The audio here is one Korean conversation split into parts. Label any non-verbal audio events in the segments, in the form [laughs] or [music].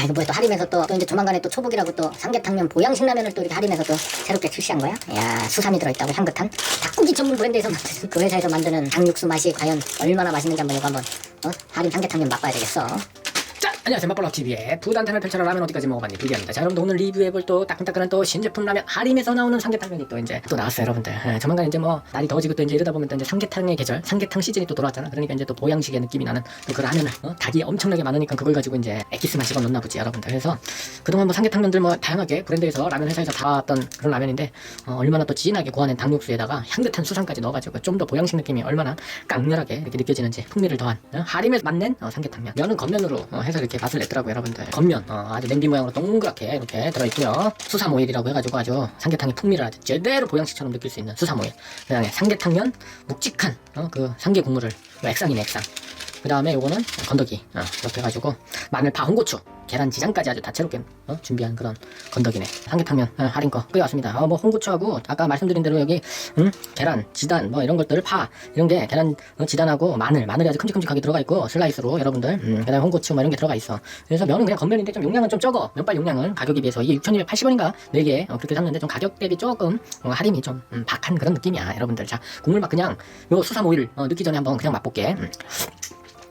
야 이거 뭐야 또 할인해서 또, 또 이제 조만간에 또 초복이라고 또 삼계탕면 보양식 라면을 또 이렇게 할인해서 또 새롭게 출시한 거야? 야 수삼이 들어있다고 향긋한? 닭고기 전문 브랜드에서 만드는 그 회사에서 만드는 닭육수 맛이 과연 얼마나 맛있는지 한번 이거 한번 어? 할인 삼계탕면 맛봐야 되겠어. 자, 안녕하세요. 맛볼러 TV의 부단탄을 펼쳐라 라면 어디까지 먹어봤니? 비기입니다. 자, 여러분들 오늘 리뷰해볼 또 따끈따끈한 또 신제품 라면 할인에서 나오는 삼계탕면이 또 이제 또 나왔어요, 여러분들. 예, 조만간 이제 뭐 날이 더워지고 또 이제 이러다 보면 또 이제 삼계탕의 계절, 삼계탕 시즌이 또 돌아왔잖아. 그러니까 이제 또 보양식의 느낌이 나는 또 그 라면을 어? 닭이 엄청나게 많으니까 그걸 가지고 이제 마시고 넣나 보지, 여러분들. 그래서 그동안 뭐 삼계탕면들 뭐 다양하게 브랜드에서 라면 회사에서 봐왔던 그런 라면인데 어, 얼마나 또 진하게 고안된 닭육수에다가 향긋한 수산까지 넣어가지고 좀 더 보양식 느낌이 얼마나 강렬하게 이렇게 느껴지는지 풍미를 더한 어? 할인에 맞는 어, 삼계탕면. 면은 겉면으로 어, 해서 이렇게 맛을 냈더라고요, 여러분들. 겉면 어, 아주 냄비 모양으로 동그랗게 이렇게 들어있고요. 수삼 오일이라고 해가지고 아주 삼계탕의 풍미를 아주 제대로 보양식처럼 느낄 수 있는 수삼 오일. 그 다음에 삼계탕면 묵직한 어, 그 삼계 국물을 뭐 액상이네 액상. 그 다음에 요거는 건더기 어, 이렇게 해가지고 마늘 파 홍고추 계란 지장까지 아주 다채롭게 어, 준비한 그런 건더기네. 삼계탕면 어, 할인 거 끓여왔습니다. 어, 뭐 홍고추하고 아까 말씀드린 대로 여기 음, 계란 지단 뭐 이런 것들 파 이런 게 계란 어, 지단하고 마늘 마늘이 아주 큼직큼직하게 들어가 있고 슬라이스로 여러분들 음, 그 다음에 홍고추 뭐 이런 게 들어가 있어. 그래서 면은 그냥 겉면인데 좀 용량은 좀 적어. 면발 용량은 가격에 비해서 이게 6,280원인가? 4개 어, 그렇게 샀는데 좀 가격 대비 조금 어, 할인이 좀 음, 박한 그런 느낌이야 여러분들. 자 국물 맛 그냥 요 수삼 오일 어, 넣기 전에 한번 그냥 맛볼게. 음.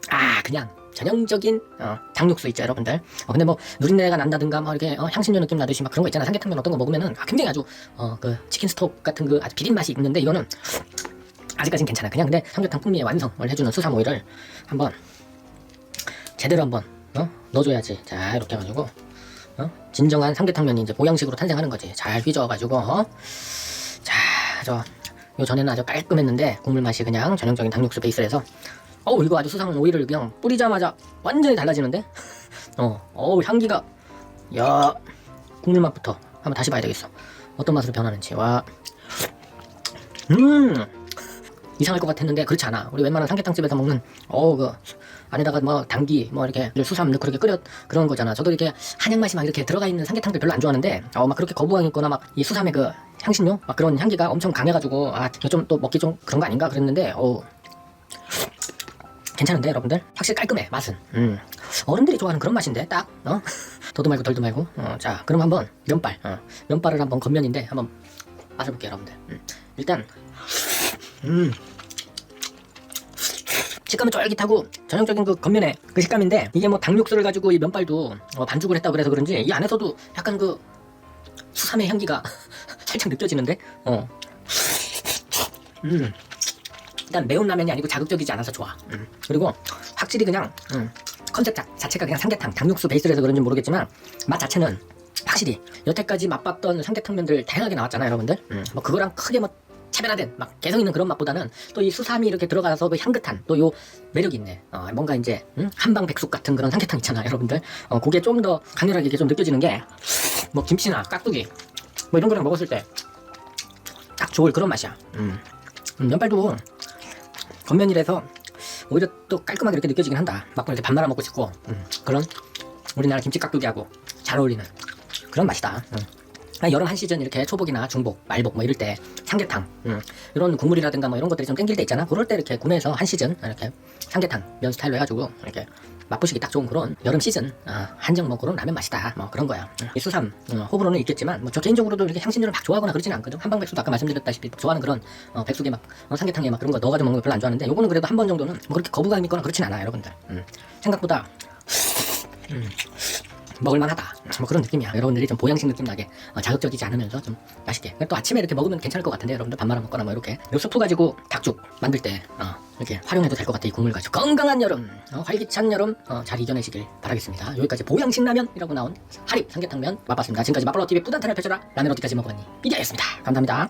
아 그냥 전형적인 어, 닭육수 있죠 여러분들 어, 근데 뭐 누린내가 난다든가 뭐 이렇게 어, 향신료 느낌 나듯이 막 그런 거 있잖아 삼계탕면 어떤 거 먹으면은 아, 굉장히 아주 어, 그 치킨 스톡 같은 그 아주 비린 맛이 있는데 이거는 아직까진 괜찮아 그냥 근데 삼계탕 풍미의 완성을 해주는 수삼 오일을 한번 제대로 한번 어? 넣어줘야지 자 이렇게 해가지고 어? 진정한 삼계탕면이 이제 보양식으로 탄생하는 거지 잘 휘저어가지고 어? 자저 요 전에는 아주 깔끔했는데 국물 맛이 그냥 전형적인 닭육수 베이스에서 어우 이거 아주 수상 오이를 그냥 뿌리자마자 완전히 달라지는데? [laughs] 어 어우 향기가. 야 국물 맛부터 한번 다시 봐야 되겠어. 어떤 맛으로 변하는지. 와 음! 이상할 것 같았는데 그렇지 않아. 우리 웬만한 삼계탕 집에서 먹는 어우 그 안에다가 뭐 당귀 뭐 이렇게 수삼 넣고 이렇게 끓여 그런 거잖아. 저도 이렇게 한약 맛이 막 이렇게 들어가 있는 삼계탕들 별로 안 좋아하는데 어 막 그렇게 거부감 있거나 막 이 수삼의 그 향신료? 막 그런 향기가 엄청 강해가지고 아좀또 먹기 좀 그런 거 아닌가? 그랬는데 어우 괜찮은데 여러분들 확실히 깔끔해 맛은 음. 어른들이 좋아하는 그런 맛인데 딱 어? [laughs] 더도 말고 덜도 말고 어, 자 그럼 한번 면발 어. 면발을 한번 겉면인데 한번 맛을 볼게요 여러분들 음. 일단 음 식감은 쫄깃하고 전형적인 그 겉면의 그 식감인데 이게 뭐 닭육수를 가지고 이 면발도 어, 반죽을 했다고 그래서 그런지 이 안에서도 약간 그 수삼의 향기가 [laughs] 살짝 느껴지는데 어. 음. 일단 매운 라면이 아니고 자극적이지 않아서 좋아. 음. 그리고 확실히 그냥 음, 컨셉 자, 자체가 그냥 삼계탕, 닭육수 베이스라서 그런지 모르겠지만 맛 자체는 확실히 여태까지 맛봤던 삼계탕면들 다양하게 나왔잖아요, 여러분들. 음, 뭐 그거랑 크게 뭐 차별화된 막 개성 있는 그런 맛보다는 또 이 수삼이 이렇게 들어가서 그 향긋한 또 요 매력이 있네. 어, 뭔가 이제 음? 한방 백숙 같은 그런 삼계탕 있잖아, 여러분들. 어, 그게 좀 더 강렬하게 이게 좀 느껴지는 게 뭐 김치나 깍두기 뭐 이런 거랑 먹었을 때 딱 좋을 그런 맛이야. 음. 음, 면발도 겉면이라서 오히려 또 깔끔하게 이렇게 느껴지긴 한다. 막고 이렇게 밥 말아 먹고 싶고 음, 그런 우리나라 김치 깍두기하고 잘 어울리는 그런 맛이다. 음. 아, 여름 한 시즌 이렇게 초복이나 중복, 말복 뭐 이럴 때 삼계탕 음, 이런 국물이라든가 뭐 이런 것들이 좀 땡길 때 있잖아. 그럴 때 이렇게 구매해서 한 시즌 이렇게 삼계탕 면 스타일로 해가지고 이렇게 맛보시기 딱 좋은 그런 여름 시즌 아, 한정 뭐 그런 라면 맛이다. 뭐 그런 거야. 음, 이 수삼 음, 호불호는 있겠지만 뭐 저 개인적으로도 이렇게 향신료를 막 좋아하거나 그러진 않거든. 한방 백숙도 아까 말씀드렸다시피 좋아하는 그런 어, 백숙에 막 어, 삼계탕에 막 그런 거 넣어가지고 먹는 거 별로 안 좋아하는데 요거는 그래도 한 번 정도는 뭐 그렇게 거부감 있거나 그렇진 않아 여러분들. 음, 생각보다 음, 먹을만하다. 뭐 그런 느낌이야. 여러분들이 좀 보양식 느낌 나게 어, 자극적이지 않으면서 좀 맛있게. 또 아침에 이렇게 먹으면 괜찮을 것 같은데 여러분들 밥 말아 먹거나 뭐 이렇게 요 스프 가지고 닭죽 만들 때 어, 이렇게 활용해도 될 것 같아 이 국물 가지고 건강한 여름, 어, 활기찬 여름 어, 잘 이겨내시길 바라겠습니다. 여기까지 보양식 라면이라고 나온 하립 삼계탕면 맛봤습니다. 지금까지 맛볼러 TV 뿌단탄을 펼쳐라 라면 어디까지 먹었니? 이디아였습니다. 감사합니다.